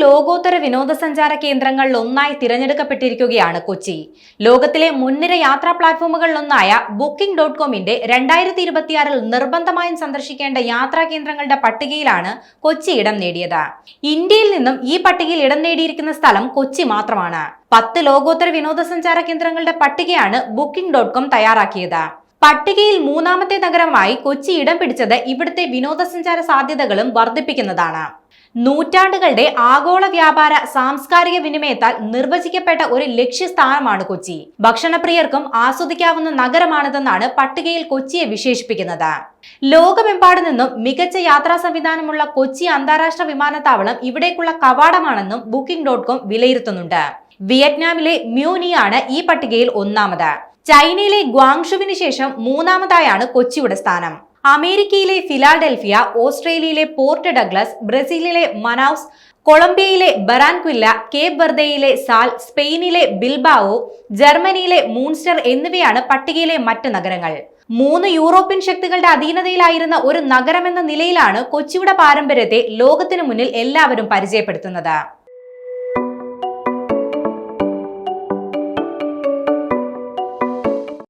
ലോകോത്തര വിനോദസഞ്ചാര കേന്ദ്രങ്ങളിൽ ഒന്നായി തിരഞ്ഞെടുക്കപ്പെട്ടിരിക്കുകയാണ് കൊച്ചി. ലോകത്തിലെ മുൻനിര യാത്രാ പ്ലാറ്റ്ഫോമുകളിലൊന്നായ ബുക്കിംഗ് ഡോട്ട് കോമിന്റെ രണ്ടായിരത്തി ഇരുപത്തിയാറിൽ നിർബന്ധമായും സന്ദർശിക്കേണ്ട യാത്രാ കേന്ദ്രങ്ങളുടെ പട്ടികയിലാണ് കൊച്ചി ഇടം നേടിയത്. ഇന്ത്യയിൽ നിന്നും ഈ പട്ടികയിൽ ഇടം നേടിയിരിക്കുന്ന സ്ഥലം കൊച്ചി മാത്രമാണ്. പത്ത് ലോകോത്തര വിനോദസഞ്ചാര കേന്ദ്രങ്ങളുടെ പട്ടികയാണ് ബുക്കിംഗ് ഡോട്ട് കോം തയ്യാറാക്കിയത്. പട്ടികയിൽ മൂന്നാമത്തെ നഗരമായി കൊച്ചി ഇടം പിടിച്ചത് ഇവിടുത്തെ വിനോദസഞ്ചാര സാധ്യതകളും വർദ്ധിപ്പിക്കുന്നതാണ്. നൂറ്റാണ്ടുകളുടെ ആഗോള വ്യാപാര സാംസ്കാരിക വിനിമയത്താൽ നിർവചിക്കപ്പെട്ട ഒരു ലക്ഷ്യസ്ഥാനമാണ് കൊച്ചി. ഭക്ഷണപ്രിയർക്കും ആസ്വദിക്കാവുന്ന നഗരമാണിതെന്നാണ് പട്ടികയിൽ കൊച്ചിയെ വിശേഷിപ്പിക്കുന്നത്. ലോകമെമ്പാടു നിന്നും മികച്ച യാത്രാ സംവിധാനമുള്ള കൊച്ചി അന്താരാഷ്ട്ര വിമാനത്താവളം ഇവിടേക്കുള്ള കവാടമാണെന്നും ബുക്കിംഗ് ഡോട്ട് കോം വിലയിരുത്തുന്നുണ്ട്. വിയറ്റ്നാമിലെ മ്യൂനിയാണ് ഈ പട്ടികയിൽ ഒന്നാമത്. ചൈനയിലെ ഗ്വാങ്ഷുവിന് ശേഷം മൂന്നാമതായാണ് കൊച്ചിയുടെ സ്ഥാനം. അമേരിക്കയിലെ ഫിലാഡൽഫിയ ഓസ്ട്രേലിയയിലെ പോർട്ട് ഡഗ്ലസ് ബ്രസീലിലെ മനാസ് കൊളംബിയയിലെ ബറാൻകുല്ല കേപ് വെർദയിലെ സാൽ സ്പെയിനിലെ ബിൽബാവോ ജർമ്മനിയിലെ മൂൺസ്റ്റർ എന്നിവയാണ് പട്ടികയിലെ മറ്റ് നഗരങ്ങൾ. മൂന്ന് യൂറോപ്യൻ ശക്തികളുടെ അധീനതയിലായിരുന്ന ഒരു നഗരമെന്ന നിലയിലാണ് കൊച്ചിയുടെ പാരമ്പര്യത്തെ ലോകത്തിനു മുന്നിൽ എല്ലാവരും പരിചയപ്പെടുത്തുന്നത്.